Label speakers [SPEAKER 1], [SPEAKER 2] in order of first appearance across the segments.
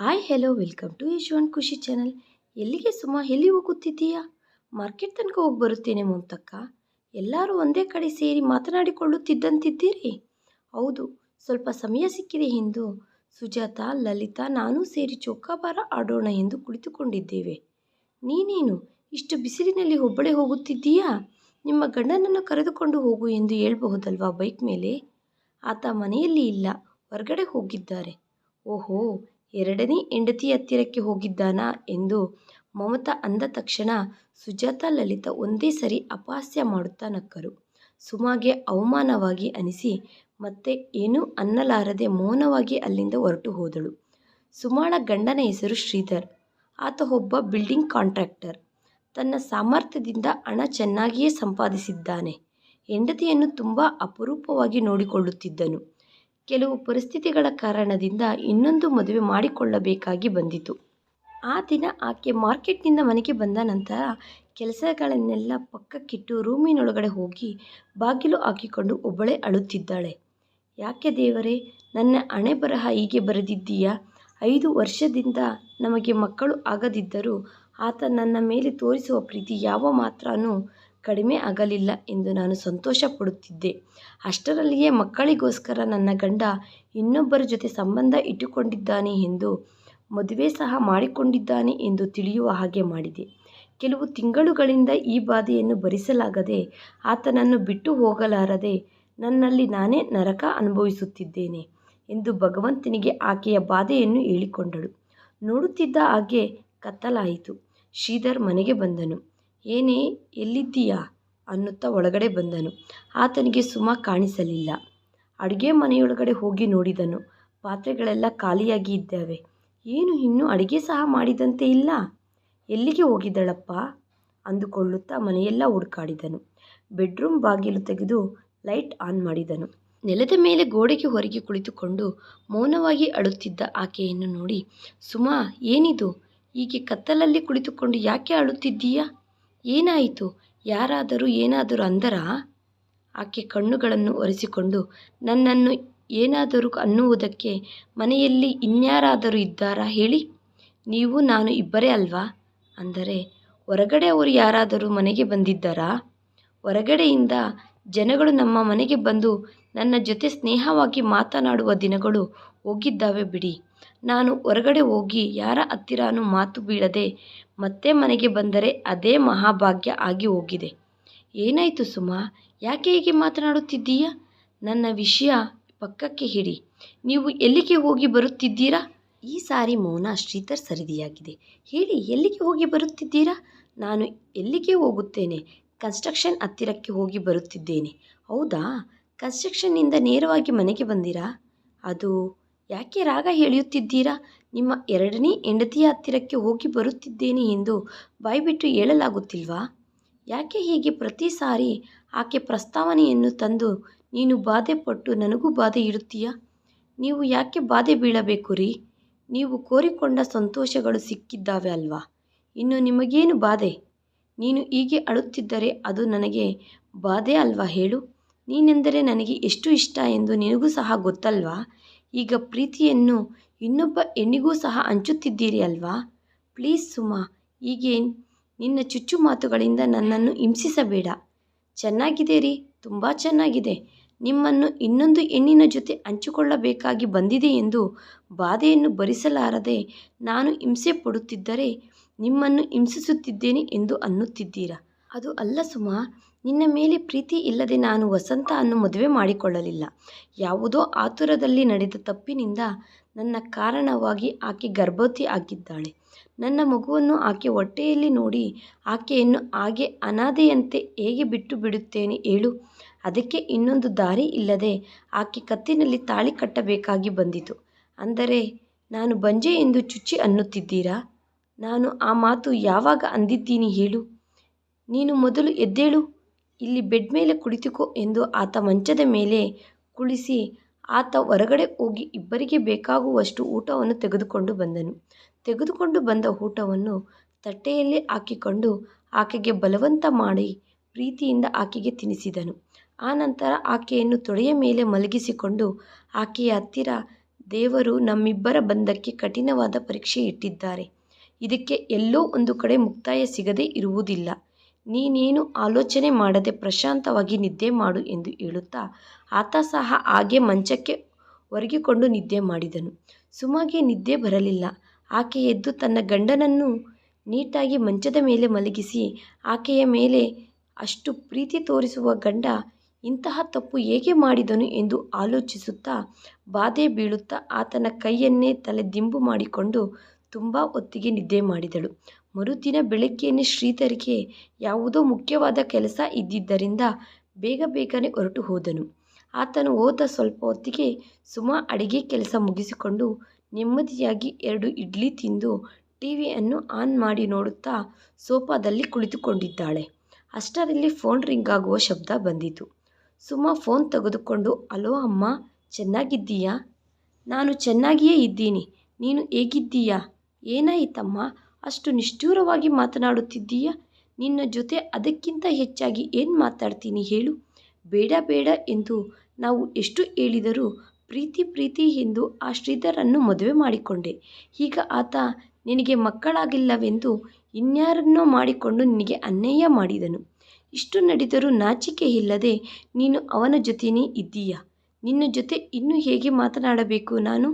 [SPEAKER 1] Hi hello welcome to Yashwant Khushi channel ಎಲ್ಲಿಗೆ ಸುಮಾ, ಎಲ್ಲಿ ಹೋಗುತ್ತಿದ್ದೀಯಾ? Market ತನಕ ಹೋಗಿ ಬರುತ್ತೇನೆ ಮುಂತಕ್ಕ. ಎಲ್ಲರೂ ಒಂದೇ ಕಡೆ ಸೇರಿ ಮಾತನಾಡಿಕೊಳ್ಳುತ್ತಿದ್ದಂತಿದ್ದೀರಿ? ಹೌದು, ಸ್ವಲ್ಪ ಸಮಯ ಸಿಕ್ಕಿದೆ ಎಂದು ಸುಜಾತ, ಲಲಿತಾ, ನಾನೂ ಸೇರಿ ಚೌಕಾಬಾರ ಆಡೋಣ ಎಂದು ಕುಳಿತುಕೊಂಡಿದ್ದೇವೆ. ನೀನೇನು, ಇಷ್ಟು ಬಿಸಿಲಿನಲ್ಲಿ ಒಬ್ಬಳೆ ಹೋಗುತ್ತಿದ್ದೀಯಾ? ನಿಮ್ಮ ಗಂಡನನ್ನು ಕರೆದುಕೊಂಡು ಹೋಗು ಎಂದು ಹೇಳಬಹುದಲ್ವಾ ಬೈಕ್ ಮೇಲೆ? ಆತ ಮನೆಯಲ್ಲಿ ಇಲ್ಲ, ಹೊರಗಡೆ ಹೋಗಿದ್ದಾರೆ. ಓಹೋ ಎರಡನೇ ಹೆಂಡತಿ ಹತ್ತಿರಕ್ಕೆ ಹೋಗಿದ್ದಾನಾ ಎಂದು ಮಮತಾ ಅಂದ ತಕ್ಷಣ ಸುಜಾತ ಲಲಿತಾ ಒಂದೇ ಸರಿ ಅಪಹಾಸ್ಯ ಮಾಡುತ್ತಾ ನಕ್ಕರು. ಸುಮಾಗೆ ಅವಮಾನವಾಗಿ ಅನಿಸಿ ಮತ್ತೆ ಏನೂ ಅನ್ನಲಾರದೆ ಮೌನವಾಗಿ ಅಲ್ಲಿಂದ ಹೊರಟು ಹೋದಳು. ಸುಮಾಳ ಗಂಡನ ಹೆಸರು ಶ್ರೀಧರ್. ಆತ ಒಬ್ಬ ಬಿಲ್ಡಿಂಗ್ ಕಾಂಟ್ರಾಕ್ಟರ್. ತನ್ನ ಸಾಮರ್ಥ್ಯದಿಂದ ಹಣ ಚೆನ್ನಾಗಿಯೇ ಸಂಪಾದಿಸಿದ್ದಾನೆ. ಹೆಂಡತಿಯನ್ನು ತುಂಬ ಅಪರೂಪವಾಗಿ ನೋಡಿಕೊಳ್ಳುತ್ತಿದ್ದನು. ಕೆಲವು ಪರಿಸ್ಥಿತಿಗಳ ಕಾರಣದಿಂದ ಇನ್ನೊಂದು ಮದುವೆ ಮಾಡಿಕೊಳ್ಳಬೇಕಾಗಿ ಬಂದಿತು. ಆ ದಿನ ಆಕೆ ಮಾರ್ಕೆಟ್ನಿಂದ ಮನೆಗೆ ಬಂದ ನಂತರ ಕೆಲಸಗಳನ್ನೆಲ್ಲ ಪಕ್ಕಕ್ಕಿಟ್ಟು ರೂಮಿನೊಳಗಡೆ ಹೋಗಿ ಬಾಗಿಲು ಹಾಕಿಕೊಂಡು ಒಬ್ಬಳೇ ಅಳುತ್ತಿದ್ದಾಳೆ. ಯಾಕೆ ದೇವರೇ, ನನ್ನ ಹಣೆ ಬರಹ ಹೀಗೆ ಬರೆದಿದ್ದೀಯಾ? ಐದು ವರ್ಷದಿಂದ ನಮಗೆ ಮಕ್ಕಳು ಆಗದಿದ್ದರೂ ಆತ ನನ್ನ ಮೇಲೆ ತೋರಿಸುವ ಪ್ರೀತಿ ಯಾವ ಮಾತ್ರನೂ ಕಡಿಮೆ ಆಗಲಿಲ್ಲ ಎಂದು ನಾನು ಸಂತೋಷ ಪಡುತ್ತಿದ್ದೆ ಅಷ್ಟರಲ್ಲಿಯೇ ಮಕ್ಕಳಿಗೋಸ್ಕರ ನನ್ನ ಗಂಡ ಇನ್ನೊಬ್ಬರ ಜೊತೆ ಸಂಬಂಧ ಇಟ್ಟುಕೊಂಡಿದ್ದಾನೆ ಎಂದು ಮದುವೆ ಸಹ ಮಾಡಿಕೊಂಡಿದ್ದಾನೆ ಎಂದು ತಿಳಿಯುವ ಹಾಗೆ ಮಾಡಿದೆ. ಕೆಲವು ತಿಂಗಳುಗಳಿಂದ ಈ ಬಾಧೆಯನ್ನು ಭರಿಸಲಾಗದೆ ಆತನನ್ನು ಬಿಟ್ಟು ಹೋಗಲಾರದೆ ನನ್ನಲ್ಲಿ ನಾನೇ ನರಕ ಅನುಭವಿಸುತ್ತಿದ್ದೇನೆ ಎಂದು ಭಗವಂತನಿಗೆ ಆಕೆಯ ಬಾಧೆಯನ್ನು ಹೇಳಿಕೊಂಡಳು. ನೋಡುತ್ತಿದ್ದ ಹಾಗೆ ಕತ್ತಲಾಯಿತು. ಶ್ರೀಧರ್ ಮನೆಗೆ ಬಂದನು. ಏನೇ ಎಲ್ಲಿದ್ದೀಯಾ? ಅನ್ನುತ್ತಾ ಒಳಗಡೆ ಬಂದನು. ಆತನಿಗೆ ಸುಮಾ ಕಾಣಿಸಲಿಲ್ಲ. ಅಡುಗೆ ಮನೆಯೊಳಗಡೆ ಹೋಗಿ ನೋಡಿದನು. ಪಾತ್ರೆಗಳೆಲ್ಲ ಖಾಲಿಯಾಗಿ ಇದ್ದಾವೆ. ಏನು ಇನ್ನೂ ಅಡುಗೆ ಸಹ ಮಾಡಿದಂತೆ ಇಲ್ಲ? ಎಲ್ಲಿಗೆ ಹೋಗಿದ್ದಳಪ್ಪ? ಅಂದುಕೊಳ್ಳುತ್ತಾ ಮನೆಯೆಲ್ಲ ಹುಡುಕಾಡಿದನು. ಬೆಡ್ರೂಮ್ ಬಾಗಿಲು ತೆಗೆದು ಲೈಟ್ ಆನ್ ಮಾಡಿದನು. ನೆಲದ ಮೇಲೆ ಗೋಡೆಗೆ ಹೊರಗೆ ಕುಳಿತುಕೊಂಡು ಮೌನವಾಗಿ ಅಳುತ್ತಿದ್ದ ಆಕೆಯನ್ನು ನೋಡಿ, ಸುಮಾ, ಏನಿದು? ಹೀಗೆ ಕತ್ತಲಲ್ಲಿ ಕುಳಿತುಕೊಂಡು ಯಾಕೆ ಅಳುತ್ತಿದ್ದೀಯಾ? ಏನಾಯಿತು? ಯಾರಾದರೂ ಏನಾದರೂ ಅಂದರಾ? ಆಕೆ ಕಣ್ಣುಗಳನ್ನು ಒರೆಸಿಕೊಂಡು, ನನ್ನನ್ನು ಏನಾದರೂ ಅನ್ನುವುದಕ್ಕೆ ಮನೆಯಲ್ಲಿ ಇನ್ಯಾರಾದರೂ ಇದ್ದಾರಾ ಹೇಳಿ? ನೀವು, ನಾನು ಇಬ್ಬರೇ ಅಲ್ವಾ? ಅಂದರೆ, ಹೊರಗಡೆ ಅವರು ಯಾರಾದರೂ ಮನೆಗೆ ಬಂದಿದ್ದಾರಾ? ಹೊರಗಡೆಯಿಂದ ಜನಗಳು ನಮ್ಮ ಮನೆಗೆ ಬಂದು ನನ್ನ ಜೊತೆ ಸ್ನೇಹವಾಗಿ ಮಾತನಾಡುವ ದಿನಗಳು ಹೋಗಿದ್ದಾವೆ ಬಿಡಿ. ನಾನು ಹೊರಗಡೆ ಹೋಗಿ ಯಾರ ಹತ್ತಿರನೂ ಮಾತು ಬೀಳದೆ ಮತ್ತೆ ಮನೆಗೆ ಬಂದರೆ ಅದೇ ಮಹಾಭಾಗ್ಯ ಆಗಿ ಹೋಗಿದೆ. ಏನಾಯಿತು ಸುಮಾ? ಯಾಕೆ ಹೀಗೆ ಮಾತನಾಡುತ್ತಿದ್ದೀಯಾ? ನನ್ನ ವಿಷಯ ಪಕ್ಕಕ್ಕೆ ಹಿಡಿ ನೀವು ಎಲ್ಲಿಗೆ ಹೋಗಿ ಬರುತ್ತಿದ್ದೀರಾ? ಈ ಸಾರಿ ಮೌನ ಶ್ರೀಧರ್ ಸರಿದಿಯಾಗಿದೆ. ಹೇಳಿ, ಎಲ್ಲಿಗೆ ಹೋಗಿ ಬರುತ್ತಿದ್ದೀರಾ? ನಾನು ಎಲ್ಲಿಗೆ ಹೋಗುತ್ತೇನೆ? ಕನ್ಸ್ಟ್ರಕ್ಷನ್ ಹತ್ತಿರಕ್ಕೆ ಹೋಗಿ ಬರುತ್ತಿದ್ದೇನೆ. ಹೌದಾ? ಕನ್ಸ್ಟ್ರಕ್ಷನ್ನಿಂದ ನೇರವಾಗಿ ಮನೆಗೆ ಬಂದಿರಾ? ಅದು ಯಾಕೆ ರಾಗ ಎಳೆಯುತ್ತಿದ್ದೀರಾ? ನಿಮ್ಮ ಎರಡನೇ ಹೆಂಡತಿಯ ಹತ್ತಿರಕ್ಕೆ ಹೋಗಿ ಬರುತ್ತಿದ್ದೇನೆ ಎಂದು ಬಾಯ್ಬಿಟ್ಟು ಹೇಳಲಾಗುತ್ತಿಲ್ವಾ? ಯಾಕೆ ಹೀಗೆ ಪ್ರತಿ ಸಾರಿ ಆಕೆ ಪ್ರಸ್ತಾವನೆಯನ್ನು ತಂದು ನೀನು ಬಾಧೆ ಪಟ್ಟು ನನಗೂ ಬಾಧೆ ಇಡುತ್ತೀಯಾ? ನೀವು ಯಾಕೆ ಬಾಧೆ ಬೀಳಬೇಕು ರೀ? ನೀವು ಕೋರಿಕೊಂಡ ಸಂತೋಷಗಳು ಸಿಕ್ಕಿದ್ದಾವೆ ಅಲ್ವಾ? ಇನ್ನು ನಿಮಗೇನು ಬಾಧೆ? ನೀನು ಹೀಗೆ ಅಳುತ್ತಿದ್ದರೆ ಅದು ನನಗೆ ಬಾಧೆ ಅಲ್ವಾ ಹೇಳು? ನೀನೆಂದರೆ ನನಗೆ ಎಷ್ಟು ಇಷ್ಟ ಎಂದು ನಿನಗೂ ಸಹ ಗೊತ್ತಲ್ವಾ? ಈಗ ಪ್ರೀತಿಯನ್ನು ಇನ್ನೊಬ್ಬ ಹೆಣ್ಣಿಗೂ ಸಹ ಹಂಚುತ್ತಿದ್ದೀರಿ ಅಲ್ವಾ? ಪ್ಲೀಸ್ ಸುಮಾ, ಈಗೇನು? ನಿನ್ನ ಚುಚ್ಚು ಮಾತುಗಳಿಂದ ನನ್ನನ್ನು ಹಿಂಸಿಸಬೇಡ. ಚೆನ್ನಾಗಿದೆ ರೀ, ತುಂಬ ಚೆನ್ನಾಗಿದೆ. ನಿಮ್ಮನ್ನು ಇನ್ನೊಂದು ಹೆಣ್ಣಿನ ಜೊತೆ ಹಂಚಿಕೊಳ್ಳಬೇಕಾಗಿ ಬಂದಿದೆ ಎಂದು ಬಾಧೆಯನ್ನು ಭರಿಸಲಾರದೆ ನಾನು ಹಿಂಸೆ ಪಡುತ್ತಿದ್ದರೆ ನಿಮ್ಮನ್ನು ಹಿಂಸಿಸುತ್ತಿದ್ದೇನೆ ಎಂದು ಅನ್ನುತ್ತಿದ್ದೀರಾ? ಅದು ಅಲ್ಲ ಸುಮಾ ನಿನ್ನ ಮೇಲೆ ಪ್ರೀತಿ ಇಲ್ಲದೆ ನಾನು ವಸಂತ ಅನ್ನು ಮದುವೆ ಮಾಡಿಕೊಳ್ಳಲಿಲ್ಲ. ಯಾವುದೋ ಆತುರದಲ್ಲಿ ನಡೆದ ತಪ್ಪಿನಿಂದ ನನ್ನ ಕಾರಣವಾಗಿ ಆಕೆ ಗರ್ಭವತಿ ಆಗಿದ್ದಾಳೆ. ನನ್ನ ಮಗುವನ್ನು ಆಕೆ ಹೊಟ್ಟೆಯಲ್ಲಿ ನೋಡಿ ಆಕೆಯನ್ನು ಹಾಗೆ ಅನಾಥೆಯಂತೆ ಹೇಗೆ ಬಿಟ್ಟು ಬಿಡುತ್ತೇನೆ ಹೇಳು. ಅದಕ್ಕೆ ಇನ್ನೊಂದು ದಾರಿ ಇಲ್ಲದೆ ಆಕೆ ಕತ್ತಿನಲ್ಲಿ ತಾಳಿ ಕಟ್ಟಬೇಕಾಗಿ ಬಂದಿತು. ಅಂದರೆ ನಾನು ಬಂಜೆ ಎಂದು ಚುಚ್ಚಿ ಅನ್ನುತ್ತಿದ್ದೀರಾ? ನಾನು ಆ ಮಾತು ಯಾವಾಗ ಅಂದಿದ್ದೀನಿ ಹೇಳು. ನೀನು ಮೊದಲು ಎದ್ದೇಳು. ಇಲ್ಲಿ ಬೆಡ್ ಮೇಲೆ ಕುಳಿತುಕೊ ಎಂದು ಆತ ಮಂಚದ ಮೇಲೆ ಕುಳಿಸಿ ಆತ ಹೊರಗಡೆ ಹೋಗಿ ಇಬ್ಬರಿಗೆ ಬೇಕಾಗುವಷ್ಟು ಊಟವನ್ನು ತೆಗೆದುಕೊಂಡು ಬಂದನು. ತೆಗೆದುಕೊಂಡು ಬಂದ ಊಟವನ್ನು ತಟ್ಟೆಯಲ್ಲಿ ಹಾಕಿಕೊಂಡು ಆಕೆಗೆ ಬಲವಂತ ಮಾಡಿ ಪ್ರೀತಿಯಿಂದ ಆಕೆಗೆ ತಿನ್ನಿಸಿದನು ಆನಂತರ ಆಕೆಯನ್ನು ತೊಡೆಯ ಮೇಲೆ ಮಲಗಿಸಿಕೊಂಡು ಆಕೆಯ ಹತ್ತಿರ ದೇವರು ನಮ್ಮಿಬ್ಬರ ಬಂಧಕ್ಕೆ ಕಠಿಣವಾದ ಪರೀಕ್ಷೆ ಇಟ್ಟಿದ್ದಾರೆ. ಇದಕ್ಕೆ ಎಲ್ಲೋ ಒಂದು ಕಡೆ ಮುಕ್ತಾಯ ಸಿಗದೇ ಇರುವುದಿಲ್ಲ. ನೀನೇನು ಆಲೋಚನೆ ಮಾಡದೆ ಪ್ರಶಾಂತವಾಗಿ ನಿದ್ದೆ ಮಾಡು ಎಂದು ಹೇಳುತ್ತಾ, ಆತ ಸಹ ಹಾಗೆ ಮಂಚಕ್ಕೆ ಒರಗಿಕೊಂಡು ನಿದ್ದೆ ಮಾಡಿದನು. ಸುಮಗೆ ನಿದ್ದೆ ಬರಲಿಲ್ಲ. ಆಕೆ ಎದ್ದು ತನ್ನ ಗಂಡನನ್ನು ನೀಟಾಗಿ ಮಂಚದ ಮೇಲೆ ಮಲಗಿಸಿ, ಆಕೆಯ ಮೇಲೆ ಅಷ್ಟು ಪ್ರೀತಿ ತೋರಿಸುವ ಗಂಡ ಇಂತಹ ತಪ್ಪು ಹೇಗೆ ಮಾಡಿದನು ಎಂದು ಆಲೋಚಿಸುತ್ತಾ ಬಾಧೆ ಬೀಳುತ್ತಾ ಆತನ ಕೈಯನ್ನೇ ತಲೆ ದಿಂಬು ಮಾಡಿಕೊಂಡು ತುಂಬ ಹೊತ್ತಿಗೆ ನಿದ್ದೆ ಮಾಡಿದಳು. ಮರುದಿನ ಬೆಳಗ್ಗೆಯೇ ಶ್ರೀಧರಿಗೆ ಯಾವುದೋ ಮುಖ್ಯವಾದ ಕೆಲಸ ಇದ್ದಿದ್ದರಿಂದ ಬೇಗ ಬೇಗನೆ ಹೊರಟು ಹೋದನು. ಆತನು ಹೋದ ಸ್ವಲ್ಪ ಹೊತ್ತಿಗೆ ಸುಮಾ ಅಡಿಗೆ ಕೆಲಸ ಮುಗಿಸಿಕೊಂಡು ನೆಮ್ಮದಿಯಾಗಿ ಎರಡು ಇಡ್ಲಿ ತಿಂದು ಟಿವಿಯನ್ನು ಆನ್ ಮಾಡಿ ನೋಡುತ್ತಾ ಸೋಫಾದಲ್ಲಿ ಕುಳಿತುಕೊಂಡಿದ್ದಾಳೆ. ಅಷ್ಟರಲ್ಲಿ ಫೋನ್ ರಿಂಗ್ ಆಗುವ ಶಬ್ದ ಬಂದಿತು. ಸುಮಾ ಫೋನ್ ತೆಗೆದುಕೊಂಡು, ಅಲೋ ಅಮ್ಮ, ಚೆನ್ನಾಗಿದ್ದೀಯಾ? ನಾನು ಚೆನ್ನಾಗಿಯೇ ಇದ್ದೀನಿ. ನೀನು ಹೇಗಿದ್ದೀಯಾ? ಏನಾಯಿತಮ್ಮ? ಅಷ್ಟು ನಿಷ್ಠುರವಾಗಿ ಮಾತನಾಡುತ್ತಿದ್ದೀಯ? ನಿನ್ನ ಜೊತೆ ಅದಕ್ಕಿಂತ ಹೆಚ್ಚಾಗಿ ಏನು ಮಾತಾಡ್ತೀನಿ ಹೇಳು. ಬೇಡ ಬೇಡ ಎಂದು ನಾವು ಎಷ್ಟು ಹೇಳಿದರೂ ಪ್ರೀತಿ ಪ್ರೀತಿ ಎಂದು ಆ ಶ್ರೀಧರನ್ನು ಮದುವೆ ಮಾಡಿಕೊಂಡೆ. ಈಗ ಆತ ನಿನಗೆ ಮಕ್ಕಳಾಗಿಲ್ಲವೆಂದು ಇನ್ಯಾರನ್ನೋ ಮಾಡಿಕೊಂಡು ನಿನಗೆ ಅನ್ಯಾಯ ಮಾಡಿದನು. ಇಷ್ಟು ನಡೆದರೂ ನಾಚಿಕೆ ಇಲ್ಲದೆ ನೀನು ಅವನ ಜೊತೆಯೇ ಇದ್ದೀಯ? ನಿನ್ನ ಜೊತೆ ಇನ್ನೂ ಹೇಗೆ ಮಾತನಾಡಬೇಕು ನಾನು?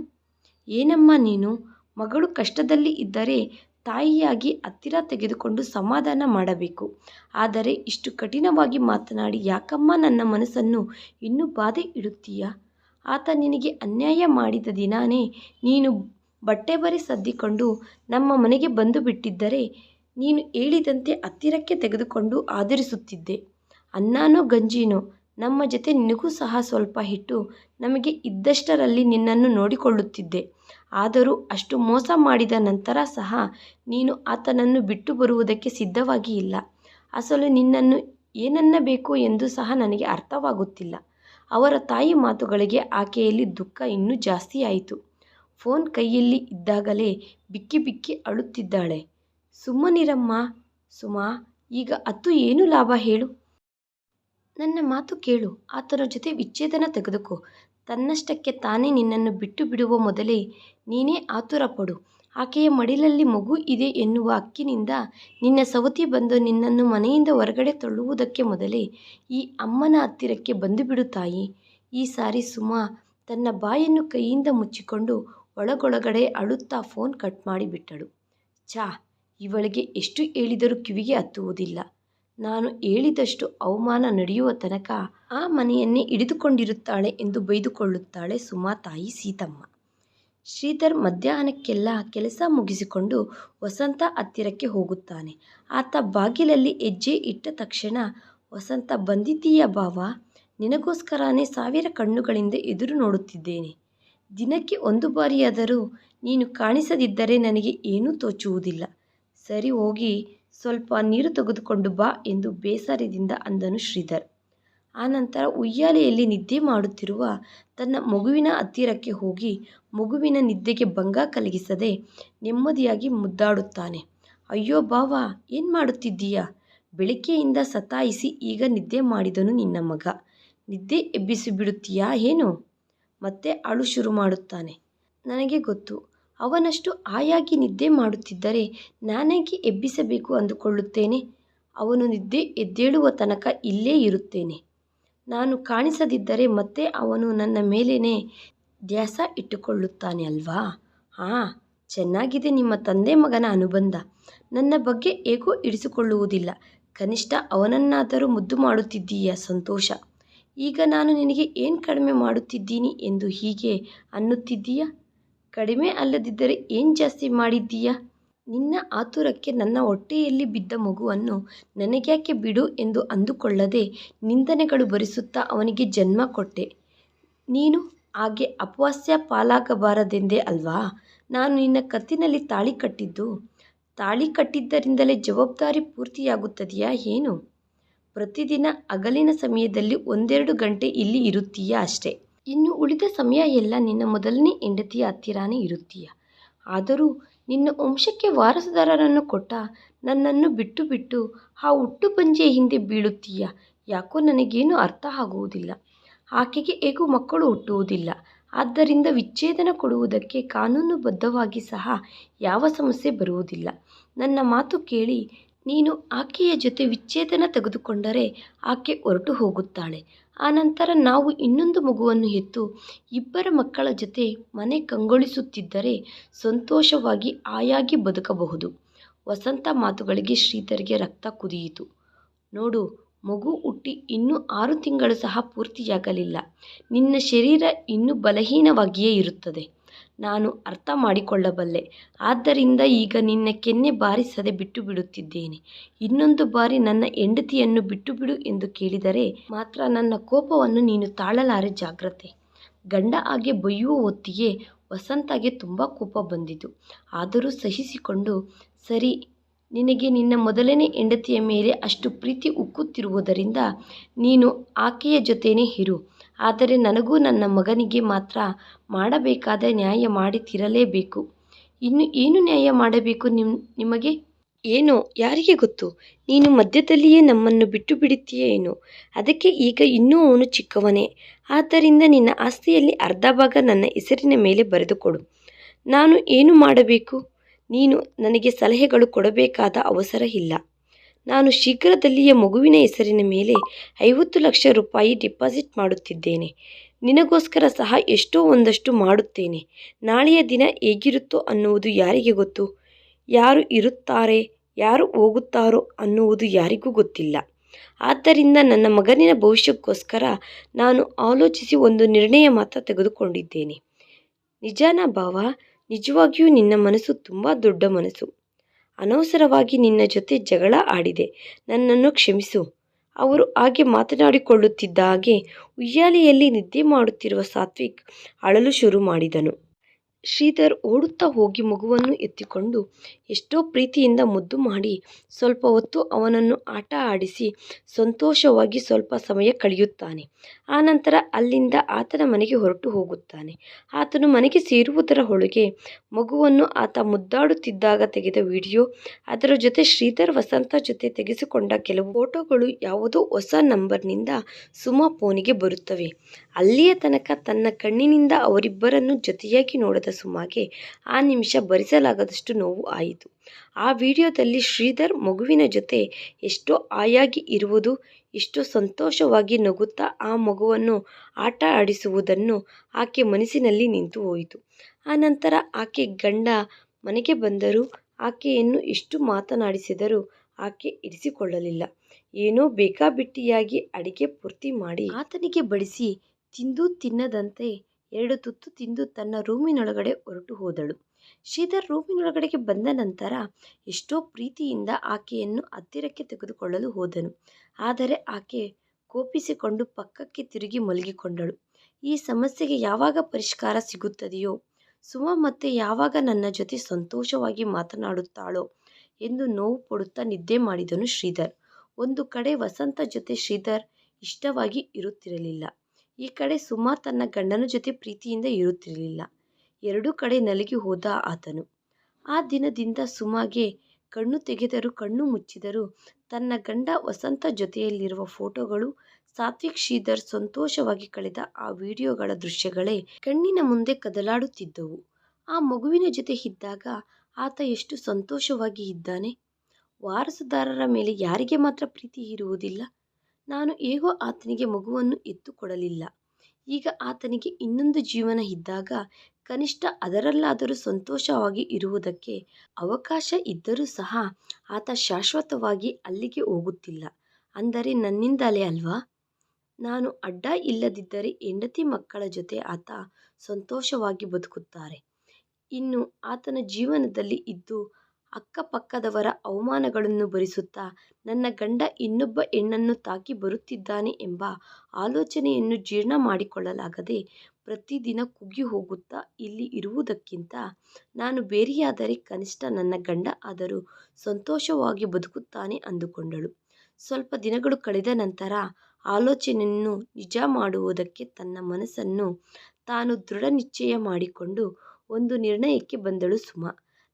[SPEAKER 1] ಏನಮ್ಮ ನೀನು? ಮಗಳು ಕಷ್ಟದಲ್ಲಿ ಇದ್ದರೆ ತಾಯಿಯಾಗಿ ಹತ್ತಿರ ತೆಗೆದುಕೊಂಡು ಸಮಾಧಾನ ಮಾಡಬೇಕು. ಆದರೆ ಇಷ್ಟು ಕಠಿಣವಾಗಿ ಮಾತನಾಡಿ, ಯಾಕಮ್ಮ ನನ್ನ ಮನಸ್ಸನ್ನು ಇನ್ನೂ ಬಾಧೆ ಇಡುತ್ತೀಯಾ? ಆತ ನಿನಗೆ ಅನ್ಯಾಯ ಮಾಡಿದ ದಿನಾನೇ ನೀನು ಬಟ್ಟೆ ಬರಿ ಸದ್ದಿಕೊಂಡು ನಮ್ಮ ಮನೆಗೆ ಬಂದು ಬಿಟ್ಟಿದ್ದರೆ ನೀನು ಹೇಳಿದಂತೆ ಹತ್ತಿರಕ್ಕೆ ತೆಗೆದುಕೊಂಡು ಆದರಿಸುತ್ತಿದ್ದೆ ಅನ್ನಾನೋ ಗಂಜಿನೋ, ನಮ್ಮ ಜೊತೆ ನಿನಗೂ ಸಹ ಸ್ವಲ್ಪ ಇಟ್ಟು ನಮಗೆ ಇದ್ದಷ್ಟರಲ್ಲಿ ನಿನ್ನನ್ನು ನೋಡಿಕೊಳ್ಳುತ್ತಿದ್ದೆ. ಆದರೂ ಅಷ್ಟು ಮೋಸ ಮಾಡಿದ ನಂತರ ಸಹ ನೀನು ಆತನನ್ನು ಬಿಟ್ಟು ಬರುವುದಕ್ಕೆ ಸಿದ್ಧವಾಗಿ ಇಲ್ಲ. ಅಸಲು ನಿನ್ನನ್ನು ಏನನ್ನಬೇಕು ಎಂದು ಸಹ ನನಗೆ ಅರ್ಥವಾಗುತ್ತಿಲ್ಲ. ಅವರ ತಾಯಿ ಮಾತುಗಳಿಗೆ ಆಕೆಯಲ್ಲಿ ದುಃಖ ಇನ್ನೂ ಜಾಸ್ತಿಯಾಯಿತು ಫೋನ್ ಕೈಯಲ್ಲಿ ಇದ್ದಾಗಲೇ ಬಿಕ್ಕಿ ಬಿಕ್ಕಿ ಅಳುತ್ತಿದ್ದಾಳೆ. ಸುಮ್ಮನಿರಮ್ಮ. ಸುಮಾ, ಈಗ ಅತ್ತು ಏನು ಲಾಭ ಹೇಳು. ನನ್ನ ಮಾತು ಕೇಳು. ಆತನ ಜೊತೆ ವಿಚ್ಛೇದನ ತೆಗೆದುಕೋ. ತನ್ನಷ್ಟಕ್ಕೆ ತಾನೇ ನಿನ್ನನ್ನು ಬಿಟ್ಟು ಬಿಡುವ ಮೊದಲೇ ನೀನೇ ಆತುರ ಪಡು ಆಕೆಯ ಮಡಿಲಲ್ಲಿ ಮಗು ಇದೆ ಎನ್ನುವ ಹಕ್ಕಿನಿಂದ ನಿನ್ನ ಸವತಿ ಬಂದು ನಿನ್ನನ್ನು ಮನೆಯಿಂದ ಹೊರಗಡೆ ತಳ್ಳುವುದಕ್ಕೆ ಮೊದಲೇ ಈ ಅಮ್ಮನ ಹತ್ತಿರಕ್ಕೆ ಬಂದುಬಿಡು ತಾಯಿ. ಈ ಸಾರಿ ಸುಮಾ ತನ್ನ ಬಾಯನ್ನು ಕೈಯಿಂದ ಮುಚ್ಚಿಕೊಂಡು ಒಳಗೊಳಗಡೆ ಅಳುತ್ತಾ ಫೋನ್ ಕಟ್ ಮಾಡಿಬಿಟ್ಟಳು. ಛಾ, ಇವಳಿಗೆ ಎಷ್ಟು ಹೇಳಿದರೂ ಕಿವಿಗೆ ಹತ್ತುವುದಿಲ್ಲ. ನಾನು ಹೇಳಿದಷ್ಟು ಅವಮಾನ ನಡೆಯುವ ತನಕ ಆ ಮನೆಯನ್ನೇ ಹಿಡಿದುಕೊಂಡಿರುತ್ತಾಳೆ ಎಂದು ಬೈದುಕೊಳ್ಳುತ್ತಾಳೆ ಸುಮಾ ತಾಯಿ ಸೀತಮ್ಮ. ಶ್ರೀಧರ್ ಮಧ್ಯಾಹ್ನಕ್ಕೆಲ್ಲ ಕೆಲಸ ಮುಗಿಸಿಕೊಂಡು ವಸಂತ ಹತ್ತಿರಕ್ಕೆ ಹೋಗುತ್ತಾನೆ. ಆತ ಬಾಗಿಲಲ್ಲಿ ಹೆಜ್ಜೆ ಇಟ್ಟ ತಕ್ಷಣ, ವಸಂತ, ಬಂದಿದ್ದೀಯ ಭಾವ ನಿನಗೋಸ್ಕರನೇ ಸಾವಿರ ಕಣ್ಣುಗಳಿಂದ ಎದುರು ನೋಡುತ್ತಿದ್ದೇನೆ. ದಿನಕ್ಕೆ ಒಂದು ಬಾರಿಯಾದರೂ ನೀನು ಕಾಣಿಸದಿದ್ದರೆ ನನಗೆ ಏನೂ ತೋಚುವುದಿಲ್ಲ. ಸರಿ ಹೋಗಿ ಸ್ವಲ್ಪ ನೀರು ತೆಗೆದುಕೊಂಡು ಬಾ ಎಂದು ಬೇಸರದಿಂದ ಅಂದನು ಶ್ರೀಧರ್. ಆನಂತರ ಉಯ್ಯಾಲೆಯಲ್ಲಿ ನಿದ್ದೆ ಮಾಡುತ್ತಿರುವ ತನ್ನ ಮಗುವಿನ ಹತ್ತಿರಕ್ಕೆ ಹೋಗಿ ಮಗುವಿನ ನಿದ್ದೆಗೆ ಭಂಗ ಕಲಗಿಸದೆ ನೆಮ್ಮದಿಯಾಗಿ ಮುದ್ದಾಡುತ್ತಾನೆ. ಅಯ್ಯೋ ಬಾವ, ಏನು ಮಾಡುತ್ತಿದ್ದೀಯಾ? ಬೆಳಿಗ್ಗೆಯಿಂದ ಸತಾಯಿಸಿ ಈಗ ನಿದ್ದೆ ಮಾಡಿದನು ನಿನ್ನ ಮಗ. ನಿದ್ದೆ ಎಬ್ಬಿಸಿ ಬಿಡುತ್ತೀಯಾ ಏನು? ಮತ್ತೆ ಅಳು ಶುರು ಮಾಡುತ್ತಾನೆ. ನನಗೆ ಗೊತ್ತು ಅವನಷ್ಟು ಆಯಾಗಿ ನಿದ್ದೆ ಮಾಡುತ್ತಿದ್ದರೆ ನಾನೇಕೆ ಎಬ್ಬಿಸಬೇಕು ಅಂದುಕೊಳ್ಳುತ್ತೇನೆ. ಅವನು ನಿದ್ದೆ ಎದ್ದೇಳುವ ತನಕ ಇಲ್ಲೇ ಇರುತ್ತೇನೆ. ನಾನು ಕಾಣಿಸದಿದ್ದರೆ ಮತ್ತೆ ಅವನು ನನ್ನ ಮೇಲೇನೆ ಧ್ಯಾಸ ಇಟ್ಟುಕೊಳ್ಳುತ್ತಾನೆ ಅಲ್ವಾ? ಹಾಂ ಚೆನ್ನಾಗಿದೆ ನಿಮ್ಮ ತಂದೆ ಮಗನ ಅನುಬಂಧ. ನನ್ನ ಬಗ್ಗೆ ಏಕೋ ಇಡಿಸಿಕೊಳ್ಳುವುದಿಲ್ಲ ಕನಿಷ್ಠ ಅವನನ್ನಾದರೂ ಮುದ್ದು ಮಾಡುತ್ತಿದ್ದೀಯ ಸಂತೋಷ? ಈಗ ನಾನು ನಿನಗೆ ಏನು ಕಡಿಮೆ ಮಾಡುತ್ತಿದ್ದೀನಿ ಎಂದು ಹೀಗೆ ಅನ್ನುತ್ತಿದ್ದೀಯಾ? ಕಡಿಮೆ ಅಲ್ಲದಿದ್ದರೆ ಏನು ಜಾಸ್ತಿ ಮಾಡಿದ್ದೀಯಾ? ನಿನ್ನ ಆತುರಕ್ಕೆ ನನ್ನ ಹೊಟ್ಟೆಯಲ್ಲಿ ಬಿದ್ದ ಮಗುವನ್ನು ನನಗ್ಯಾಕೆ ಬಿಡು ಎಂದು ಅಂದುಕೊಳ್ಳದೆ ನಿಂದನೆಗಳು ಭರಿಸುತ್ತಾ ಅವನಿಗೆ ಜನ್ಮ ಕೊಟ್ಟೆ. ನೀನು ಹಾಗೆ ಅಪವಾಸ್ಯ ಪಾಲಾಗಬಾರದೆಂದೇ ಅಲ್ವಾ? ನಾನು ನಿನ್ನ ಕತ್ತಿನಲ್ಲಿ ತಾಳಿ ಕಟ್ಟಿದ್ದು. ತಾಳಿ ಕಟ್ಟಿದ್ದರಿಂದಲೇ ಜವಾಬ್ದಾರಿ ಪೂರ್ತಿಯಾಗುತ್ತದೆಯಾ ಏನು? ಪ್ರತಿದಿನ ಹಗಲಿನ ಸಮಯದಲ್ಲಿ ಒಂದೆರಡು ಗಂಟೆ ಇಲ್ಲಿ ಇರುತ್ತೀಯ ಅಷ್ಟೇ. ಇನ್ನು ಉಳಿದ ಸಮಯ ಎಲ್ಲ ನಿನ್ನ ಮೊದಲನೇ ಹೆಂಡತಿಯ ಹತ್ತಿರನೇ ಇರುತ್ತೀಯ. ಆದರೂ ನಿನ್ನ ವಂಶಕ್ಕೆ ವಾರಸುದಾರರನ್ನು ಕೊಟ್ಟ ನನ್ನನ್ನು ಬಿಟ್ಟು ಬಿಟ್ಟು ಆ ಹುಟ್ಟು ಪಂಜೆಯ ಹಿಂದೆ ಬೀಳುತ್ತೀಯ. ಯಾಕೋ ನನಗೇನು ಅರ್ಥ ಆಗುವುದಿಲ್ಲ. ಆಕೆಗೆ ಹೇಗೂ ಮಕ್ಕಳು ಹುಟ್ಟುವುದಿಲ್ಲ. ಆದ್ದರಿಂದ ವಿಚ್ಛೇದನ ಕೊಡುವುದಕ್ಕೆ ಕಾನೂನುಬದ್ಧವಾಗಿ ಸಹ ಯಾವ ಸಮಸ್ಯೆ ಬರುವುದಿಲ್ಲ. ನನ್ನ ಮಾತು ಕೇಳಿ ನೀನು ಆಕೆಯ ಜೊತೆ ವಿಚ್ಛೇದನ ತೆಗೆದುಕೊಂಡರೆ ಆಕೆ ಹೊರಟು ಹೋಗುತ್ತಾಳೆ. ಆನಂತರ ನಾವು ಇನ್ನೊಂದು ಮಗುವನ್ನು ಹೆತ್ತು ಇಬ್ಬರ ಮಕ್ಕಳ ಜೊತೆ ಮನೆ ಕಂಗೊಳಿಸುತ್ತಿದ್ದರೆ ಸಂತೋಷವಾಗಿ ಆಯಾಗಿ ಬದುಕಬಹುದು. ವಸಂತ ಮಾತುಗಳಿಗೆ ಶ್ರೀಧರ್ಗೆ ರಕ್ತ ಕುದಿಯಿತು. ನೋಡು, ಮಗು ಹುಟ್ಟಿ ಇನ್ನೂ ಆರು ತಿಂಗಳು ಸಹ ಪೂರ್ತಿಯಾಗಲಿಲ್ಲ. ನಿನ್ನ ಶರೀರ ಇನ್ನೂ ಬಲಹೀನವಾಗಿಯೇ ಇರುತ್ತದೆ. ನಾನು ಅರ್ಥ ಮಾಡಿಕೊಳ್ಳಬಲ್ಲೆ. ಆದ್ದರಿಂದ ಈಗ ನಿನ್ನ ಕೆನ್ನೆ ಬಾರಿಸದೆ ಬಿಟ್ಟು ಬಿಡುತ್ತಿದ್ದೇನೆ ಇನ್ನೊಂದು ಬಾರಿ ನನ್ನ ಹೆಂಡತಿಯನ್ನು ಬಿಟ್ಟು ಬಿಡು ಎಂದು ಕೇಳಿದರೆ ಮಾತ್ರ ನನ್ನ ಕೋಪವನ್ನು ನೀನು ತಾಳಲಾರೆ ಜಾಗ್ರತೆ. ಗಂಡ ಹಾಗೆ ಬೈಯುವ ಹೊತ್ತಿಗೆ ವಸಂತಗೆ ತುಂಬ ಕೋಪ ಬಂದಿತು. ಆದರೂ ಸಹಿಸಿಕೊಂಡು, ಸರಿ, ನಿನಗೆ ನಿನ್ನ ಮೊದಲನೇ ಹೆಂಡತಿಯ ಮೇಲೆ ಅಷ್ಟು ಪ್ರೀತಿ ಉಕ್ಕುತ್ತಿರುವುದರಿಂದ ನೀನು ಆಕೆಯ ಜೊತೆನೇ ಇರು. ಆದರೆ ನನಗೂ ನನ್ನ ಮಗನಿಗೆ ಮಾತ್ರ ಮಾಡಬೇಕಾದ ನ್ಯಾಯ ಮಾಡಿ ತೀರಲೇಬೇಕು ಇನ್ನು ಏನು ನ್ಯಾಯ ಮಾಡಬೇಕು ನಿಮ್, ನಿಮಗೆ? ಏನೋ? ಯಾರಿಗೆ ಗೊತ್ತು? ನೀನು ಮಧ್ಯದಲ್ಲಿಯೇ ನಮ್ಮನ್ನು ಬಿಟ್ಟು ಬಿಡುತ್ತೀಯೇ ಏನು? ಅದಕ್ಕೆ ಈಗ ಇನ್ನೂ ಅವನು ಚಿಕ್ಕವನೇ. ಆದ್ದರಿಂದ ನಿನ್ನ ಆಸ್ತಿಯಲ್ಲಿ ಅರ್ಧ ಭಾಗ ನನ್ನ ಹೆಸರಿನ ಮೇಲೆ ಬರೆದುಕೊಡು. ನಾನು ಏನು ಮಾಡಬೇಕು? ನೀನು ನನಗೆ ಸಲಹೆಗಳು ಕೊಡಬೇಕಾದ ಅವಸರ ಇಲ್ಲ ನಾನು ಶೀಘ್ರದಲ್ಲಿಯೇ ಮಗುವಿನ ಹೆಸರಿನ ಮೇಲೆ ಐವತ್ತು ಲಕ್ಷ ರೂಪಾಯಿ ಡಿಪಾಸಿಟ್ ಮಾಡುತ್ತಿದ್ದೇನೆ. ನಿನಗೋಸ್ಕರ ಸಹ ಎಷ್ಟೋ ಒಂದಷ್ಟು ಮಾಡುತ್ತೇನೆ. ನಾಳೆಯ ದಿನ ಹೇಗಿರುತ್ತೋ ಅನ್ನುವುದು ಯಾರಿಗೆ ಗೊತ್ತು? ಯಾರು ಇರುತ್ತಾರೆ, ಯಾರು ಹೋಗುತ್ತಾರೋ ಅನ್ನುವುದು ಯಾರಿಗೂ ಗೊತ್ತಿಲ್ಲ. ಆದ್ದರಿಂದ ನನ್ನ ಮಗನಿನ ಭವಿಷ್ಯಕ್ಕೋಸ್ಕರ ನಾನು ಆಲೋಚಿಸಿ ಒಂದು ನಿರ್ಣಯ ಮಾತ್ರ ತೆಗೆದುಕೊಂಡಿದ್ದೇನೆ. ನಿಜಾನ ಭಾವ ನಿಜವಾಗಿಯೂ ನಿನ್ನ ಮನಸ್ಸು ತುಂಬ ದೊಡ್ಡ ಮನಸ್ಸು. ಅನವಸರವಾಗಿ ನಿನ್ನ ಜೊತೆ ಜಗಳ ಆಡಿದೆ. ನನ್ನನ್ನು ಕ್ಷಮಿಸು. ಅವರು ಹಾಗೆ ಮಾತನಾಡಿಕೊಳ್ಳುತ್ತಿದ್ದ ಹಾಗೆ ಉಯ್ಯಾಲೆಯಲ್ಲಿ ನಿದ್ದೆ ಮಾಡುತ್ತಿರುವ ಸಾತ್ವಿಕ್ ಅಳಲು ಶುರು ಮಾಡಿದನು. ಶ್ರೀಧರ್ ಓಡುತ್ತಾ ಹೋಗಿ ಮಗುವನ್ನು ಎತ್ತಿಕೊಂಡು ಎಷ್ಟೋ ಪ್ರೀತಿಯಿಂದ ಮುದ್ದು ಮಾಡಿ ಸ್ವಲ್ಪ ಹೊತ್ತು ಅವನನ್ನು ಆಟ ಆಡಿಸಿ ಸಂತೋಷವಾಗಿ ಸ್ವಲ್ಪ ಸಮಯ ಕಳೆಯುತ್ತಾನೆ. ಆನಂತರ ಅಲ್ಲಿಂದ ಆತನ ಮನೆಗೆ ಹೊರಟು ಹೋಗುತ್ತಾನೆ. ಆತನು ಮನೆಗೆ ಸೇರುವುದರ ಒಳಗೆ ಮಗುವನ್ನು ಆತ ಮುದ್ದಾಡುತ್ತಿದ್ದಾಗ ತೆಗೆದ ವಿಡಿಯೋ, ಅದರ ಜೊತೆ ಶ್ರೀಧರ್ ವಸಂತ ಜೊತೆ ತೆಗೆಸಿಕೊಂಡ ಕೆಲವು ಫೋಟೋಗಳು ಯಾವುದೋ ಹೊಸ ನಂಬರ್ನಿಂದ ಸುಮಾ ಫೋನಿಗೆ ಬರುತ್ತವೆ. ಅಲ್ಲಿಯ ತನಕ ತನ್ನ ಕಣ್ಣಿನಿಂದ ಅವರಿಬ್ಬರನ್ನು ಜೊತೆಯಾಗಿ ನೋಡದ ಸುಮಾಗೆ ಆ ನಿಮಿಷ ಭರಿಸಲಾಗದಷ್ಟು ನೋವು ಆಯಿತು. ಆ ವಿಡಿಯೋದಲ್ಲಿ ಶ್ರೀಧರ್ ಮಗುವಿನ ಜೊತೆ ಎಷ್ಟೋ ಆಯಾಗಿ ಇರುವುದು, ಎಷ್ಟೋ ಸಂತೋಷವಾಗಿ ನಗುತ್ತಾ ಆ ಮಗುವನ್ನು ಆಟ ಆಡಿಸುವುದನ್ನು ಆಕೆ ಮನಸ್ಸಿನಲ್ಲಿ ನಿಂತು ಹೋಯಿತು. ಆನಂತರ ಆಕೆ ಗಂಡ ಮನೆಗೆ ಬಂದರೂ ಆಕೆಯನ್ನು ಎಷ್ಟು ಮಾತನಾಡಿಸಿದರೂ ಆಕೆ ಇರಿಸಿಕೊಳ್ಳಲಿಲ್ಲ. ಏನೋ ಬೇಕಾಬಿಟ್ಟಿಯಾಗಿ ಅಡಿಗೆ ಪೂರ್ತಿ ಮಾಡಿ ಆತನಿಗೆ ಬಡಿಸಿ ತಿಂದು ತಿನ್ನದಂತೆ ಎರಡು ತುತ್ತು ತಿಂದು ತನ್ನ ರೂಮಿನೊಳಗಡೆ ಹೊರಟು ಹೋದಳು. ಶ್ರೀಧರ್ ರೂಮಿನೊಳಗಡೆಗೆ ಬಂದ ನಂತರ ಎಷ್ಟೋ ಪ್ರೀತಿಯಿಂದ ಆಕೆಯನ್ನು ಹತ್ತಿರಕ್ಕೆ ತೆಗೆದುಕೊಳ್ಳಲು ಹೋದನು. ಆದರೆ ಆಕೆ ಕೋಪಿಸಿಕೊಂಡು ಪಕ್ಕಕ್ಕೆ ತಿರುಗಿ ಮಲಗಿಕೊಂಡಳು. ಈ ಸಮಸ್ಯೆಗೆ ಯಾವಾಗ ಪರಿಷ್ಕಾರ ಸಿಗುತ್ತದೆಯೋ? ಸುಮ ಮತ್ತೆ ಯಾವಾಗ ನನ್ನ ಜೊತೆ ಸಂತೋಷವಾಗಿ ಮಾತನಾಡುತ್ತಾಳೋ ಎಂದು ನೋವು ಪಡುತ್ತಾ ನಿದ್ದೆ ಮಾಡಿದನು ಶ್ರೀಧರ್. ಒಂದು ಕಡೆ ವಸಂತ ಜೊತೆ ಶ್ರೀಧರ್ ಇಷ್ಟವಾಗಿ ಇರುತ್ತಿರಲಿಲ್ಲ. ಈ ಕಡೆ ಸುಮಾ ತನ್ನ ಗಂಡನ ಜೊತೆ ಪ್ರೀತಿಯಿಂದ ಇರುತ್ತಿರಲಿಲ್ಲ. ಎರಡೂ ಕಡೆ ನಲಗಿ ಹೋದ ಆತನು. ಆ ದಿನದಿಂದ ಸುಮಾಗೆ ಕಣ್ಣು ತೆಗೆದರೂ ಕಣ್ಣು ಮುಚ್ಚಿದರೂ ತನ್ನ ಗಂಡ ವಸಂತ ಜೊತೆಯಲ್ಲಿರುವ ಫೋಟೋಗಳು ಸಾತ್ವಿಕ್ ಶ್ರೀಧರ್ ಸಂತೋಷವಾಗಿ ಕಳೆದ ಆ ವಿಡಿಯೋಗಳ ದೃಶ್ಯಗಳೇ ಕಣ್ಣಿನ ಮುಂದೆ ಕದಲಾಡುತ್ತಿದ್ದವು. ಆ ಮಗುವಿನ ಜೊತೆ ಇದ್ದಾಗ ಆತ ಎಷ್ಟು ಸಂತೋಷವಾಗಿ ಇದ್ದಾನೆ. ವಾರಸುದಾರರ ಮೇಲೆ ಯಾರಿಗೆ ಮಾತ್ರ ಪ್ರೀತಿ ಇರುವುದಿಲ್ಲ. ನಾನು ಹೇಗೋ ಆತನಿಗೆ ಮಗುವನ್ನು ಎತ್ತು ಕೊಡಲಿಲ್ಲ ಈಗ ಆತನಿಗೆ ಇನ್ನೊಂದು ಜೀವನ ಇದ್ದಾಗ ಕನಿಷ್ಠ ಅದರಲ್ಲಾದರೂ ಸಂತೋಷವಾಗಿ ಇರುವುದಕ್ಕೆ ಅವಕಾಶ ಇದ್ದರೂ ಸಹ ಆತ ಶಾಶ್ವತವಾಗಿ ಅಲ್ಲಿಗೆ ಹೋಗುತ್ತಿಲ್ಲ. ಅಂದರೆ ನನ್ನಿಂದಲೇ ಅಲ್ವಾ? ನಾನು ಅಡ್ಡ ಇಲ್ಲದಿದ್ದರೆ ಹೆಂಡತಿ ಮಕ್ಕಳ ಜೊತೆ ಆತ ಸಂತೋಷವಾಗಿ ಬದುಕುತ್ತಾರೆ. ಇನ್ನು ಆತನ ಜೀವನದಲ್ಲಿ ಇದ್ದು ಅಕ್ಕಪಕ್ಕದವರ ಅವಮಾನಗಳನ್ನು ಭರಿಸುತ್ತಾ, ನನ್ನ ಗಂಡ ಇನ್ನೊಬ್ಬ ಹೆಣ್ಣನ್ನು ತಾಕಿ ಬರುತ್ತಿದ್ದಾನೆ ಎಂಬ ಆಲೋಚನೆಯನ್ನು ಜೀರ್ಣ ಮಾಡಿಕೊಳ್ಳಲಾಗದೆ ಪ್ರತಿದಿನ ಕುಗ್ಗಿ ಹೋಗುತ್ತಾ ಇಲ್ಲಿ ಇರುವುದಕ್ಕಿಂತ ನಾನು ಬೇರೆಯಾದರೆ ಕನಿಷ್ಠ ನನ್ನ ಗಂಡ ಆದರೂ ಸಂತೋಷವಾಗಿ ಬದುಕುತ್ತಾನೆ ಅಂದುಕೊಂಡಳು. ಸ್ವಲ್ಪ ದಿನಗಳು ಕಳೆದ ನಂತರ ಆಲೋಚನೆಯನ್ನು ನಿಜ ಮಾಡುವುದಕ್ಕೆ ತನ್ನ ಮನಸ್ಸನ್ನು ತಾನು ದೃಢ ನಿಶ್ಚಯ ಮಾಡಿಕೊಂಡು ಒಂದು ನಿರ್ಣಯಕ್ಕೆ ಬಂದಳು ಸುಮಾ.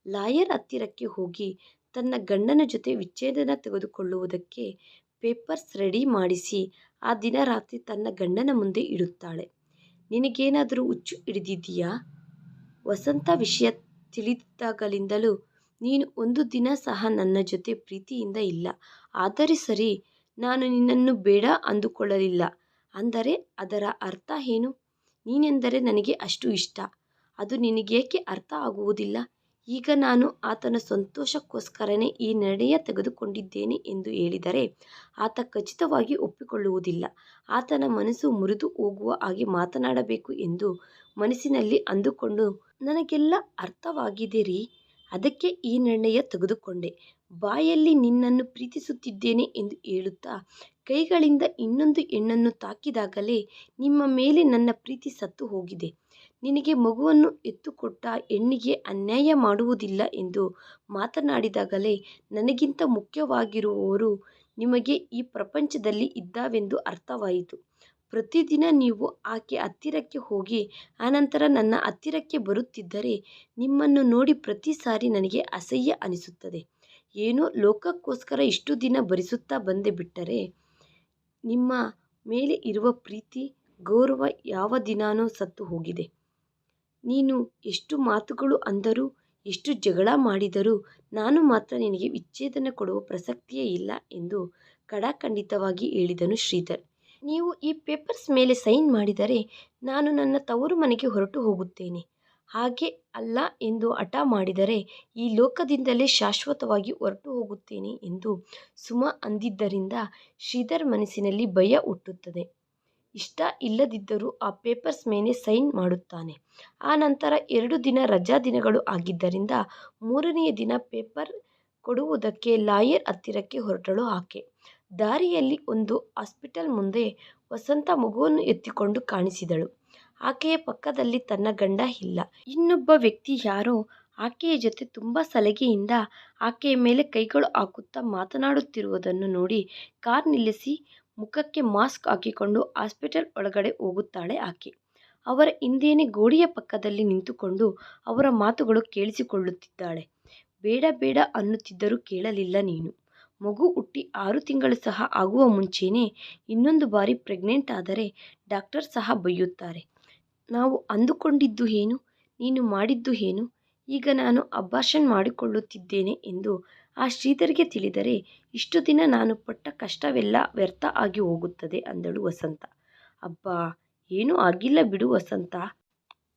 [SPEAKER 1] ಲಾಯರ್ ಹತ್ತಿರಕ್ಕೆ ಹೋಗಿ ತನ್ನ ಗಂಡನ ಜೊತೆ ವಿಚ್ಛೇದನ ತೆಗೆದುಕೊಳ್ಳುವುದಕ್ಕೆ ಪೇಪರ್ಸ್ ರೆಡಿ ಮಾಡಿಸಿ, ಆ ದಿನ ರಾತ್ರಿ ತನ್ನ ಗಂಡನ ಮುಂದೆ ಇಡುತ್ತಾಳೆ. ನಿನಗೇನಾದರೂ ಹುಚ್ಚು ಹಿಡಿದಿದೆಯಾ ವಸಂತ ವಿಷಯ ತಿಳಿದಾಗಲಿಂದಲೂ ನೀನು ಒಂದು ದಿನ ಸಹ ನನ್ನ ಜೊತೆ ಪ್ರೀತಿಯಿಂದ ಇಲ್ಲ. ಆದರೆ ಸರಿ, ನಾನು ನಿನ್ನನ್ನು ಬೇಡ ಅಂದುಕೊಳ್ಳಲಿಲ್ಲ. ಅಂದರೆ ಅದರ ಅರ್ಥ ಏನು? ನೀನೆಂದರೆ ನನಗೆ ಅಷ್ಟು ಇಷ್ಟ. ಅದು ನಿನಗೇಕೆ ಅರ್ಥ ಆಗುವುದಿಲ್ಲ? ಈಗ ನಾನು ಆತನ ಸಂತೋಷಕ್ಕೋಸ್ಕರನೇ ಈ ನಿರ್ಣಯ ತೆಗೆದುಕೊಂಡಿದ್ದೇನೆ ಎಂದು ಹೇಳಿದರೆ ಆತ ಖಚಿತವಾಗಿ ಒಪ್ಪಿಕೊಳ್ಳುವುದಿಲ್ಲ. ಆತನ ಮನಸ್ಸು ಮುರಿದು ಹೋಗುವ ಹಾಗೆ ಮಾತನಾಡಬೇಕು ಎಂದು ಮನಸ್ಸಿನಲ್ಲಿ ಅಂದುಕೊಂಡು, ನನಗೆಲ್ಲ ಅರ್ಥವಾಗಿದೆ ರೀ ಅದಕ್ಕೆ ಈ ನಿರ್ಣಯ ತೆಗೆದುಕೊಂಡೆ. ಬಾಯಲ್ಲಿ ನಿನ್ನನ್ನು ಪ್ರೀತಿಸುತ್ತಿದ್ದೇನೆ ಎಂದು ಹೇಳುತ್ತಾ, ಕೈಗಳಿಂದ ಇನ್ನೊಂದು ಹೆಣ್ಣನ್ನು ತಾಕಿದಾಗಲೇ ನಿಮ್ಮ ಮೇಲೆ ನನ್ನ ಪ್ರೀತಿ ಸತ್ತು ಹೋಗಿದೆ. ನಿನಗೆ ಮಗುವನ್ನು ಎತ್ತುಕೊಟ್ಟ ಹೆಣ್ಣಿಗೆ ಅನ್ಯಾಯ ಮಾಡುವುದಿಲ್ಲ ಎಂದು ಮಾತನಾಡಿದಾಗಲೇ ನನಗಿಂತ ಮುಖ್ಯವಾಗಿರುವವರು ನಿಮಗೆ ಈ ಪ್ರಪಂಚದಲ್ಲಿ ಇದ್ದಾವೆಂದು ಅರ್ಥವಾಯಿತು. ಪ್ರತಿದಿನ ನೀವು ಆಕೆ ಹತ್ತಿರಕ್ಕೆ ಹೋಗಿ, ಆನಂತರ ನನ್ನ ಹತ್ತಿರಕ್ಕೆ ಬರುತ್ತಿದ್ದರೆ ನಿಮ್ಮನ್ನು ನೋಡಿ ಪ್ರತಿ ಸಾರಿ ನನಗೆ ಅಸಹ್ಯ ಅನಿಸುತ್ತದೆ. ಏನೋ ಲೋಕಕ್ಕೋಸ್ಕರ ಇಷ್ಟು ದಿನ ಭರಿಸುತ್ತಾ ಬಂದೆ ಬಿಟ್ಟರೆ ನಿಮ್ಮ ಮೇಲೆ ಇರುವ ಪ್ರೀತಿ, ಗೌರವ ಯಾವ ದಿನಾನೂ ಸತ್ತು ಹೋಗಿದೆ. ನೀನು ಎಷ್ಟು ಮಾತುಗಳು ಅಂದರೂ, ಎಷ್ಟು ಜಗಳ ಮಾಡಿದರೂ ನಾನು ಮಾತ್ರ ನಿನಗೆ ವಿಚ್ಛೇದನ ಕೊಡುವ ಪ್ರಸಕ್ತಿಯೇ ಇಲ್ಲ ಎಂದು ಖಡಾಖಂಡಿತವಾಗಿ ಹೇಳಿದನು ಶ್ರೀಧರ್. ನೀವು ಈ ಪೇಪರ್ಸ್ ಮೇಲೆ ಸೈನ್ ಮಾಡಿದರೆ ನಾನು ನನ್ನ ತವರು ಮನೆಗೆ ಹೊರಟು ಹೋಗುತ್ತೇನೆ. ಹಾಗೆ ಅಲ್ಲ ಎಂದು ಹಠ ಮಾಡಿದರೆ ಈ ಲೋಕದಿಂದಲೇ ಶಾಶ್ವತವಾಗಿ ಹೊರಟು ಹೋಗುತ್ತೇನೆ ಎಂದು ಸುಮ ಅಂದಿದ್ದರಿಂದ ಶ್ರೀಧರ್ ಮನಸ್ಸಿನಲ್ಲಿ ಭಯ ಹುಟ್ಟುತ್ತದೆ. ಇಷ್ಟ ಇಲ್ಲದಿದ್ದರೂ ಆ ಪೇಪರ್ಸ್ ಮೇಲೆ ಸೈನ್ ಮಾಡುತ್ತಾನೆ. ಆ ನಂತರ ಎರಡು ದಿನ ರಜಾ ದಿನಗಳು ಆಗಿದ್ದರಿಂದ ಮೂರನೆಯ ದಿನ ಪೇಪರ್ ಕೊಡುವುದಕ್ಕೆ ಲಾಯರ್ ಹತ್ತಿರಕ್ಕೆ ಹೊರಟಳು ಆಕೆ. ದಾರಿಯಲ್ಲಿ ಒಂದು ಹಾಸ್ಪಿಟಲ್ ಮುಂದೆ ವಸಂತ ಮಗುವನ್ನು ಎತ್ತಿಕೊಂಡು ಕಾಣಿಸಿದಳು. ಆಕೆಯ ಪಕ್ಕದಲ್ಲಿ ತನ್ನ ಗಂಡ ಇಲ್ಲ. ಇನ್ನೊಬ್ಬ ವ್ಯಕ್ತಿ ಯಾರೋ ಆಕೆಯ ಜೊತೆ ತುಂಬ ಸಲಗೆಯಿಂದ ಆಕೆಯ ಮೇಲೆ ಕೈಗಳು ಹಾಕುತ್ತಾ ಮಾತನಾಡುತ್ತಿರುವುದನ್ನು ನೋಡಿ ಕಾರ್ ನಿಲ್ಲಿಸಿ ಮುಖಕ್ಕೆ ಮಾಸ್ಕ್ ಹಾಕಿಕೊಂಡು ಹಾಸ್ಪಿಟಲ್ ಒಳಗಡೆ ಹೋಗುತ್ತಾಳೆ ಆಕೆ. ಅವರ ಹಿಂದೇನೆ ಗೋಡೆಯ ಪಕ್ಕದಲ್ಲಿ ನಿಂತುಕೊಂಡು ಅವರ ಮಾತುಗಳು ಕೇಳಿಸಿಕೊಳ್ಳುತ್ತಿದ್ದಾಳೆ. ಬೇಡ ಬೇಡ ಅನ್ನುತ್ತಿದ್ದರೂ ಕೇಳಲಿಲ್ಲ ನೀನು. ಮಗು ಹುಟ್ಟಿ ಆರು ತಿಂಗಳು ಸಹ ಆಗುವ ಮುಂಚೆನೇ ಇನ್ನೊಂದು ಬಾರಿ ಪ್ರೆಗ್ನೆಂಟ್ ಆದರೆ ಡಾಕ್ಟರ್ ಸಹ ಬೈಯುತ್ತಾರೆ. ನಾವು ಅಂದುಕೊಂಡಿದ್ದು ಏನು? ನೀನು ಮಾಡಿದ್ದು ಏನು? ಈಗ ನಾನು ಅಬಾರ್ಷನ್ ಮಾಡಿಕೊಳ್ಳುತ್ತಿದ್ದೇನೆ ಎಂದು ಆ ಶ್ರೀಧರ್ಗೆ ತಿಳಿದರೆ, ಇಷ್ಟು ದಿನ ನಾನು ಪಟ್ಟ ಕಷ್ಟವೆಲ್ಲ ವ್ಯರ್ಥ ಆಗಿ ಹೋಗುತ್ತದೆ ಅಂದಳು ವಸಂತ. ಅಬ್ಬಾ, ಏನೂ ಆಗಿಲ್ಲ ಬಿಡು ವಸಂತ.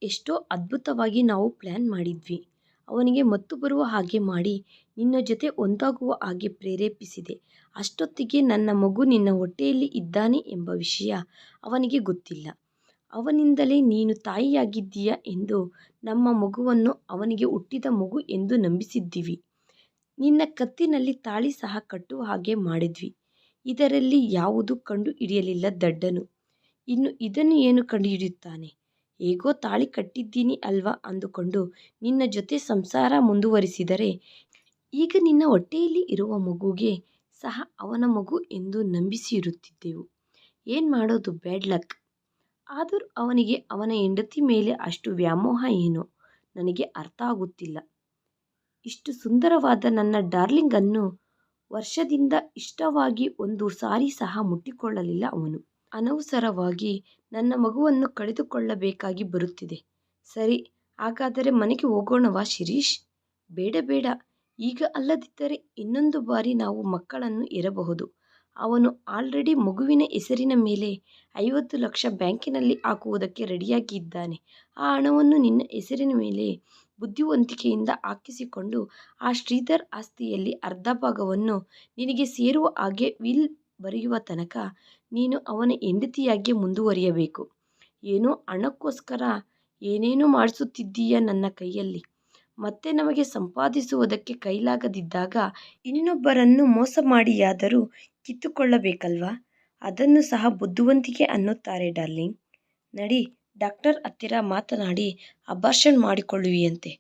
[SPEAKER 1] ಎಷ್ಟೋ ಅದ್ಭುತವಾಗಿ ನಾವು ಪ್ಲ್ಯಾನ್ ಮಾಡಿದ್ವಿ. ಅವನಿಗೆ ಮತ್ತು ಬರುವ ಹಾಗೆ ಮಾಡಿ, ನಿನ್ನ ಜೊತೆ ಒಂದಾಗುವ ಹಾಗೆ ಪ್ರೇರೇಪಿಸಿದೆ. ಅಷ್ಟೊತ್ತಿಗೆ ನನ್ನ ಮಗು ನಿನ್ನ ಹೊಟ್ಟೆಯಲ್ಲಿ ಇದ್ದಾನೆ ಎಂಬ ವಿಷಯ ಅವನಿಗೆ ಗೊತ್ತಿಲ್ಲ. ಅವನಿಂದಲೇ ನೀನು ತಾಯಿಯಾಗಿದ್ದೀಯ ಎಂದು ನಮ್ಮ ಮಗುವನ್ನು ಅವನಿಗೆ ಹುಟ್ಟಿದ ಮಗು ಎಂದು ನಂಬಿಸಿದ್ದೀವಿ. ನಿನ್ನ ಕತ್ತಿನಲ್ಲಿ ತಾಳಿ ಸಹ ಕಟ್ಟುವ ಹಾಗೆ ಮಾಡಿದ್ವಿ. ಇದರಲ್ಲಿ ಯಾವುದು ಕಂಡು ಹಿಡಿಯಲಿಲ್ಲ ದಡ್ಡನು. ಇನ್ನು ಇದನ್ನು ಏನು ಕಂಡುಹಿಡಿಯುತ್ತಾನೆ ಹೇಗೋ ತಾಳಿ ಕಟ್ಟಿದ್ದೀನಿ ಅಲ್ವಾ ಅಂದುಕೊಂಡು ನಿನ್ನ ಜೊತೆ ಸಂಸಾರ ಮುಂದುವರಿಸಿದರೆ ಈಗ ನಿನ್ನ ಹೊಟ್ಟೆಯಲ್ಲಿ ಇರುವ ಮಗುಗೆ ಸಹ ಅವನ ಮಗು ಎಂದು ನಂಬಿಸಿ ಇರುತ್ತಿದ್ದೆವು ಏನು ಮಾಡೋದು? Bad luck. ಆದರೂ ಅವನಿಗೆ ಅವನ ಹೆಂಡತಿ ಮೇಲೆ ಅಷ್ಟು ವ್ಯಾಮೋಹ ಏನೋ? ನನಗೆ ಅರ್ಥ ಆಗುತ್ತಿಲ್ಲ. ಇಷ್ಟು ಸುಂದರವಾದ ನನ್ನ ಡಾರ್ಲಿಂಗನ್ನು ವರ್ಷದಿಂದ ಇಷ್ಟವಾಗಿ ಒಂದು ಸಾರಿ ಸಹ ಮುಟ್ಟಿಕೊಳ್ಳಲಿಲ್ಲ ಅವನು. ಅನವಸರವಾಗಿ ನನ್ನ ಮಗುವನ್ನು ಕಳೆದುಕೊಳ್ಳಬೇಕಾಗಿ ಬರುತ್ತಿದೆ. ಸರಿ, ಹಾಗಾದರೆ ಮನೆಗೆ ಹೋಗೋಣವಾ ಶಿರೀಶ್ ಬೇಡ ಬೇಡ. ಈಗ ಅಲ್ಲದಿದ್ದರೆ ಇನ್ನೊಂದು ಬಾರಿ ನಾವು ಮಕ್ಕಳನ್ನು ಹೆರಬಹುದು ಅವನು ಆಲ್ರೆಡಿ ಮಗುವಿನ ಹೆಸರಿನ ಮೇಲೆ ಐವತ್ತು ಲಕ್ಷ ಬ್ಯಾಂಕಿನಲ್ಲಿ ಹಾಕುವುದಕ್ಕೆ ರೆಡಿಯಾಗಿ ಇದ್ದಾನೆ ಆ ಹಣವನ್ನು ನಿನ್ನ ಹೆಸರಿನ ಮೇಲೆ ಬುದ್ಧಿವಂತಿಕೆಯಿಂದ ಹಾಕಿಸಿಕೊಂಡು ಆ ಶ್ರೀಧರ್ ಆಸ್ತಿಯಲ್ಲಿ ಅರ್ಧ ಭಾಗವನ್ನು ನಿನಗೆ ಸೇರುವ ಹಾಗೆ ವಿಲ್ ಬರೆಯುವ ತನಕ ನೀನು ಅವನ ಹೆಂಡತಿಯಾಗಿ ಮುಂದುವರಿಯಬೇಕು. ಏನೋ ಹಣಕ್ಕೋಸ್ಕರ ಏನೇನೋ ಮಾಡಿಸುತ್ತಿದ್ದೀಯ ನನ್ನ ಕೈಯಲ್ಲಿ. ಮತ್ತೆ ನಮಗೆ ಸಂಪಾದಿಸುವುದಕ್ಕೆ ಕೈಲಾಗದಿದ್ದಾಗ ಇನ್ನೊಬ್ಬರನ್ನು ಮೋಸ ಮಾಡಿಯಾದರೂ ಕಿತ್ತುಕೊಳ್ಳಬೇಕಲ್ವಾ? ಅದನ್ನು ಸಹ ಬುದ್ಧಿವಂತಿಕೆ ಅನ್ನುತ್ತಾರೆ ಡಾರ್ಲಿಂಗ್. ನಡಿ, ಡಾಕ್ಟರ್ ಹತ್ತಿರ ಮಾತನಾಡಿ ಅಬಾರ್ಷನ್ ಮಾಡಿಕೊಳ್ಳುವಿಯಂತೆ.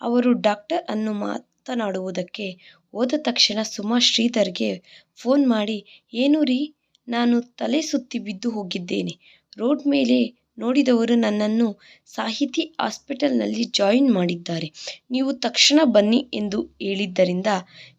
[SPEAKER 1] ಅವರು ಡಾಕ್ಟರ್ ಅನ್ನು ಮಾತನಾಡುವುದಕ್ಕೆ ಹೋದ ತಕ್ಷಣ ಸುಮಾ ಶ್ರೀಧರ್ಗೆ ಫೋನ್ ಮಾಡಿ, ಏನು ರೀ, ನಾನು ತಲೆ ಸುತ್ತಿ ಬಿದ್ದು ಹೋಗಿದ್ದೇನೆ. ರೋಡ್ ಮೇಲೆ ನೋಡಿದವರು ನನ್ನನ್ನು ಸಾಹಿತಿ ಹಾಸ್ಪಿಟಲ್ನಲ್ಲಿ ಜಾಯಿನ್ ಮಾಡಿದ್ದಾರೆ. ನೀವು ತಕ್ಷಣ ಬನ್ನಿ ಎಂದು ಹೇಳಿದ್ದರಿಂದ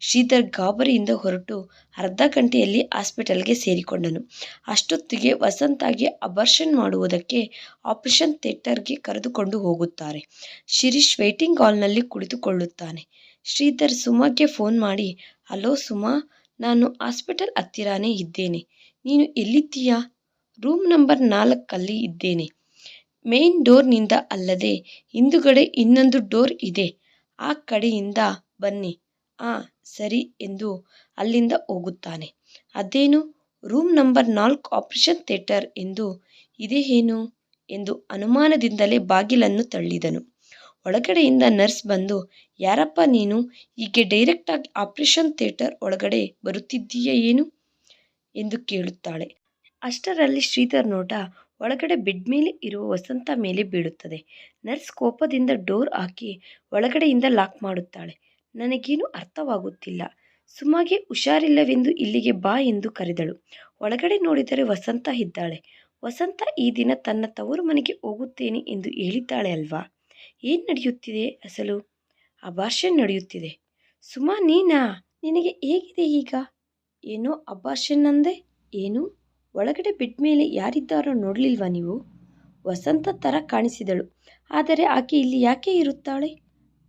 [SPEAKER 1] ಶ್ರೀಧರ್ ಗಾಬರಿಯಿಂದ ಹೊರಟು ಅರ್ಧ ಗಂಟೆಯಲ್ಲಿ ಹಾಸ್ಪಿಟಲ್ಗೆ ಸೇರಿಕೊಂಡನು. ಅಷ್ಟೊತ್ತಿಗೆ ವಸಂತಾಗೆ ಅಬರ್ಷನ್ ಮಾಡುವುದಕ್ಕೆ ಆಪರೇಷನ್ ಥಿಯೇಟರ್ಗೆ ಕರೆದುಕೊಂಡು ಹೋಗುತ್ತಾರೆ. ಶಿರೀಶ್ ವೇಟಿಂಗ್ ಹಾಲ್ನಲ್ಲಿ ಕುಳಿತುಕೊಳ್ಳುತ್ತಾನೆ. ಶ್ರೀಧರ್ ಸುಮಾಗೆ ಫೋನ್ ಮಾಡಿ, ಹಲೋ ಸುಮಾ, ನಾನು ಹಾಸ್ಪಿಟಲ್ ಹತ್ತಿರಾನೇ ಇದ್ದೇನೆ. ನೀನು ಎಲ್ಲಿದ್ದೀಯಾ? ರೂಮ್ ನಂಬರ್ ನಾಲ್ಕಲ್ಲಿ ಇದ್ದೇನೆ. ಮೇನ್ ಡೋರ್ನಿಂದ ಅಲ್ಲದೆ ಹಿಂದುಗಡೆ ಇನ್ನೊಂದು ಡೋರ್ ಇದೆ. ಆ ಕಡೆಯಿಂದ ಬನ್ನಿ. ಆಂ, ಸರಿ ಎಂದು ಅಲ್ಲಿಂದ ಹೋಗುತ್ತಾನೆ. ಅದೇನು? ರೂಮ್ ನಂಬರ್ ನಾಲ್ಕು ಆಪರೇಷನ್ ಥಿಯೇಟರ್ ಎಂದು ಇದೇ ಏನು ಎಂದು ಅನುಮಾನದಿಂದಲೇ ಬಾಗಿಲನ್ನು ತಳ್ಳಿದನು. ಒಳಗಡೆಯಿಂದ ನರ್ಸ್ ಬಂದು, ಯಾರಪ್ಪ ನೀನು? ಹೀಗೆ ಡೈರೆಕ್ಟಾಗಿ ಆಪರೇಷನ್ ಥಿಯೇಟರ್ ಒಳಗಡೆ ಬರುತ್ತಿದ್ದೀಯ ಏನು? ಎಂದು ಕೇಳುತ್ತಾಳೆ. ಅಷ್ಟರಲ್ಲಿ ಶ್ರೀಧರ್ ನೋಟ ಒಳಗಡೆ ಬೆಡ್ ಮೇಲೆ ಇರುವ ವಸಂತ ಮೇಲೆ ಬೀಳುತ್ತದೆ. ನರ್ಸ್ ಕೋಪದಿಂದ ಡೋರ್ ಹಾಕಿ ಒಳಗಡೆಯಿಂದ ಲಾಕ್ ಮಾಡುತ್ತಾಳೆ. ನನಗೇನು ಅರ್ಥವಾಗುತ್ತಿಲ್ಲ. ಸುಮಾಗೆ ಹುಷಾರಿಲ್ಲವೆಂದು ಇಲ್ಲಿಗೆ ಬಾ ಎಂದು ಕರೆದಳು. ಒಳಗಡೆ ನೋಡಿದರೆ ವಸಂತ ಇದ್ದಾಳೆ. ವಸಂತ, ಈ ದಿನ ತನ್ನ ತವರು ಮನೆಗೆ ಹೋಗುತ್ತೇನೆ ಎಂದು ಹೇಳಿದ್ದಾಳೆ ಅಲ್ವಾ? ಏನು ನಡೆಯುತ್ತಿದೆ ಅಸಲು? ಅಬಾರ್ಷನ್ ನಡೆಯುತ್ತಿದೆ. ಸುಮಾ, ನೀನಾ? ನಿನಗೆ ಹೇಗಿದೆ ಈಗ? ಏನೋ ಅಬಾರ್ಷನ್ ಅಂದೆ? ಏನು? ಒಳಗಡೆ ಬೆಡ್ ಮೇಲೆ ಯಾರಿದ್ದಾರೋ ನೋಡಲಿಲ್ವಾ ನೀವು? ವಸಂತ ಥರ ಕಾಣಿಸಿದಳು. ಆದರೆ ಆಕೆ ಇಲ್ಲಿ ಯಾಕೆ ಇರುತ್ತಾಳೆ?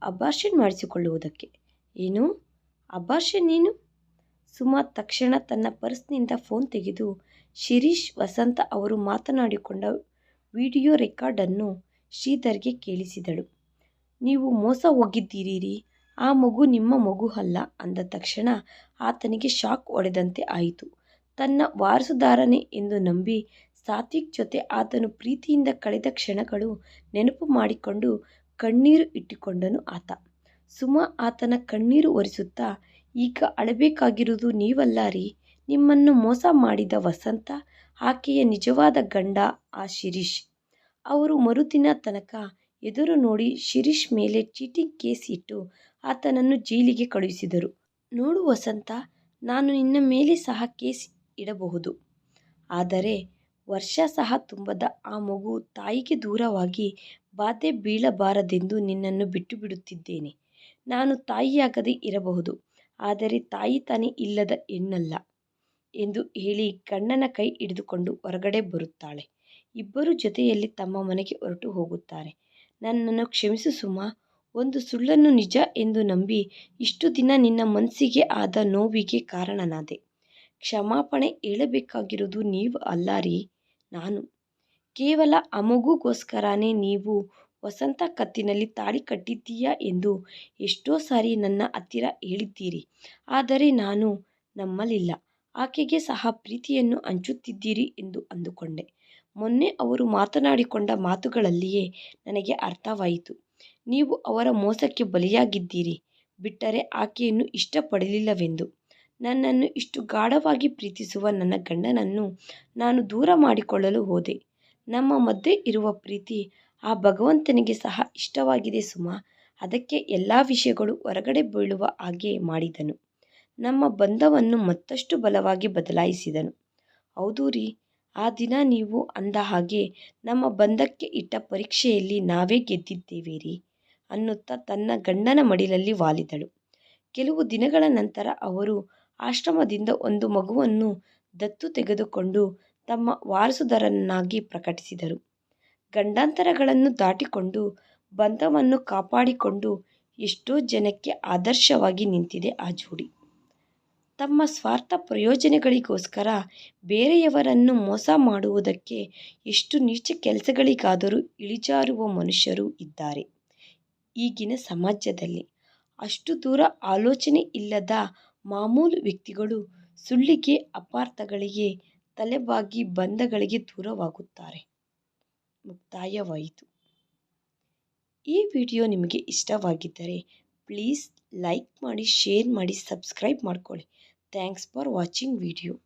[SPEAKER 1] ಅಬಾರ್ಷನ್ ಮಾಡಿಸಿಕೊಳ್ಳುವುದಕ್ಕೆ. ಏನು? ಅಬಾರ್ಷನ್ ಏನು ಸುಮಾ ತಕ್ಷಣ ತನ್ನ ಪರ್ಸ್ನಿಂದ ಫೋನ್ ತೆಗೆದು ಶಿರೀಶ್ ವಸಂತ ಅವರು ಮಾತನಾಡಿಕೊಂಡ ವಿಡಿಯೋ ರೆಕಾರ್ಡನ್ನು ಶ್ರೀಧರ್ಗೆ ಕೇಳಿಸಿದಳು. ನೀವು ಮೋಸ ಹೋಗಿದ್ದೀರಿ ಆ ಮಗು ನಿಮ್ಮ ಮಗು ಅಲ್ಲ ಅಂದ ತಕ್ಷಣ ಆತನಿಗೆ ಶಾಕ್ ಹೊಡೆದಂತೆ ಆಯಿತು. ತನ್ನ ವಾರಸುದಾರನೇ ಎಂದು ನಂಬಿ ಸಾತ್ವಿಕ್ ಜೊತೆ ಆತನು ಪ್ರೀತಿಯಿಂದ ಕಳೆದ ಕ್ಷಣಗಳು ನೆನಪು ಮಾಡಿಕೊಂಡು ಕಣ್ಣೀರು ಇಟ್ಟುಕೊಂಡನು ಆತ. ಸುಮಾ ಆತನ ಕಣ್ಣೀರು ಒರೆಸುತ್ತಾ, ಈಗ ಅಳಬೇಕಾಗಿರುವುದು ನೀವಲ್ಲ ರೀ, ನಿಮ್ಮನ್ನು ಮೋಸ ಮಾಡಿದ ವಸಂತ, ಆಕೆಯ ನಿಜವಾದ ಗಂಡ ಆ ಶಿರೀಶ್ ಅವರು ಮರುದಿನ ತನಕ ಎದುರು ನೋಡಿ ಶಿರೀಶ್ ಮೇಲೆ ಚೀಟಿಂಗ್ ಕೇಸ್ ಇಟ್ಟು ಆತನನ್ನು ಜೈಲಿಗೆ ಕಳುಹಿಸಿದರು. ನೋಡು ವಸಂತ, ನಾನು ನಿನ್ನ ಮೇಲೆ ಸಹ ಕೇಸ್ ಇಡಬಹುದು. ಆದರೆ ವರ್ಷ ಸಹ ತುಂಬದ ಆ ಮಗು ತಾಯಿಗೆ ದೂರವಾಗಿ ಬಾಧೆ ಬೀಳಬಾರದೆಂದು ನಿನ್ನನ್ನು ಬಿಟ್ಟು ಬಿಡುತ್ತಿದ್ದೇನೆ ನಾನು ತಾಯಿಯಾಗದೆ ಇರಬಹುದು, ಆದರೆ ತಾಯಿ ತಾನೇ ಇಲ್ಲದ ಹೆಣ್ಣಲ್ಲ ಎಂದು ಹೇಳಿ ಗಂಡನ ಕೈ ಹಿಡಿದುಕೊಂಡು ಹೊರಗಡೆ ಬರುತ್ತಾಳೆ. ಇಬ್ಬರು ಜೊತೆಯಲ್ಲಿ ತಮ್ಮ ಮನೆಗೆ ಹೊರಟು ಹೋಗುತ್ತಾರೆ. ನನ್ನನ್ನು ಕ್ಷಮಿಸು ಸುಮಾ, ಒಂದು ಸುಳ್ಳನ್ನು ನಿಜ ಎಂದು ನಂಬಿ ಇಷ್ಟು ದಿನ ನಿನ್ನ ಮನಸ್ಸಿಗೆ ಆದ ನೋವಿಗೆ ಕಾರಣನಾದೆ. ಕ್ಷಮಾಪಣೆ ಹೇಳಬೇಕಾಗಿರೋದು ನೀವು ಅಲ್ಲ ರೀ, ನಾನು. ಕೇವಲ ಆ ಮಗುಗೋಸ್ಕರನೇ ನೀವು ವಸಂತ ಕತ್ತಿನಲ್ಲಿ ತಾಳಿ ಕಟ್ಟಿದ್ದೀಯಾ ಎಂದು ಎಷ್ಟೋ ಸಾರಿ ನನ್ನ ಹತ್ತಿರ ಹೇಳಿದ್ದೀರಿ. ಆದರೆ ನಾನು ನಮ್ಮಲ್ಲಿಲ್ಲ. ಆಕೆಗೆ ಸಹ ಪ್ರೀತಿಯನ್ನು ಹಂಚುತ್ತಿದ್ದೀರಿ ಎಂದು ಅಂದುಕೊಂಡೆ. ಮೊನ್ನೆ ಅವರು ಮಾತನಾಡಿಕೊಂಡ ಮಾತುಗಳಲ್ಲಿಯೇ ನನಗೆ ಅರ್ಥವಾಯಿತು. ನೀವು ಅವರ ಮೋಸಕ್ಕೆ ಬಲಿಯಾಗಿದ್ದೀರಿ. ಬಿಟ್ಟರೆ ಆಕೆಯನ್ನು ಇಷ್ಟಪಡಲಿಲ್ಲವೆಂದು. ನನ್ನನ್ನು ಇಷ್ಟು ಗಾಢವಾಗಿ ಪ್ರೀತಿಸುವ ನನ್ನ ಗಂಡನನ್ನು ನಾನು ದೂರ ಮಾಡಿಕೊಳ್ಳಲು ಹೋದೆ. ನಮ್ಮ ಮಧ್ಯೆ ಇರುವ ಪ್ರೀತಿ ಆ ಭಗವಂತನಿಗೆ ಸಹ ಇಷ್ಟವಾಗಿದೆ ಸುಮಾ. ಅದಕ್ಕೆ ಎಲ್ಲ ವಿಷಯಗಳು ಹೊರಗಡೆ ಬೀಳುವ ಹಾಗೆ ಮಾಡಿದನು. ನಮ್ಮ ಬಂಧವನ್ನು ಮತ್ತಷ್ಟು ಬಲವಾಗಿ ಬದಲಾಯಿಸಿದನು. ಹೌದು ರೀ, ಆ ದಿನ ನೀವು ಅಂದ ಹಾಗೆ ನಮ್ಮ ಬಂಧಕ್ಕೆ ಇಟ್ಟ ಪರೀಕ್ಷೆಯಲ್ಲಿ ನಾವೇ ಗೆದ್ದಿದ್ದೇವೆ ರೀ ಅನ್ನುತ್ತಾ ತನ್ನ ಗಂಡನ ಮಡಿಲಲ್ಲಿ ವಾಲಿದಳು. ಕೆಲವು ದಿನಗಳ ನಂತರ ಅವರು ಆಶ್ರಮದಿಂದ ಒಂದು ಮಗುವನ್ನು ದತ್ತು ತೆಗೆದುಕೊಂಡು ತಮ್ಮ ವಾರಸುದಾರನನ್ನಾಗಿ ಪ್ರಕಟಿಸಿದರು. ಗಂಡಾಂತರಗಳನ್ನು ದಾಟಿಕೊಂಡು ಬಂಧವನ್ನು ಕಾಪಾಡಿಕೊಂಡು ಎಷ್ಟೋ ಜನಕ್ಕೆ ಆದರ್ಶವಾಗಿ ನಿಂತಿದೆ ಆ ಜೋಡಿ. ತಮ್ಮ ಸ್ವಾರ್ಥ ಪ್ರಯೋಜನಗಳಿಗೋಸ್ಕರ ಬೇರೆಯವರನ್ನು ಮೋಸ ಮಾಡುವುದಕ್ಕೆ ಎಷ್ಟು ನೀಚ ಕೆಲಸಗಳಿಗಾದರೂ ಇಳಿಜಾರುವ ಮನುಷ್ಯರು ಇದ್ದಾರೆ ಈಗಿನ ಸಮಾಜದಲ್ಲಿ. ಅಷ್ಟು ದೂರ ಆಲೋಚನೆ ಇಲ್ಲದ ಮಾಮೂಲು ವ್ಯಕ್ತಿಗಳು ಸುಳ್ಳಿಗೆ ಅಪಾರ್ಥಗಳಿಗೆ ತಲೆಬಾಗಿ ಬಂಧಗಳಿಗೆ ದೂರವಾಗುತ್ತಾರೆ. ಮುಕ್ತಾಯವಾಯಿತು. ಈ ವಿಡಿಯೋ ನಿಮಗೆ ಇಷ್ಟವಾಗಿದ್ದರೆ ಪ್ಲೀಸ್ ಲೈಕ್ ಮಾಡಿ, ಶೇರ್ ಮಾಡಿ, ಸಬ್ಸ್ಕ್ರೈಬ್ ಮಾಡ್ಕೊಳ್ಳಿ. Thanks for watching video.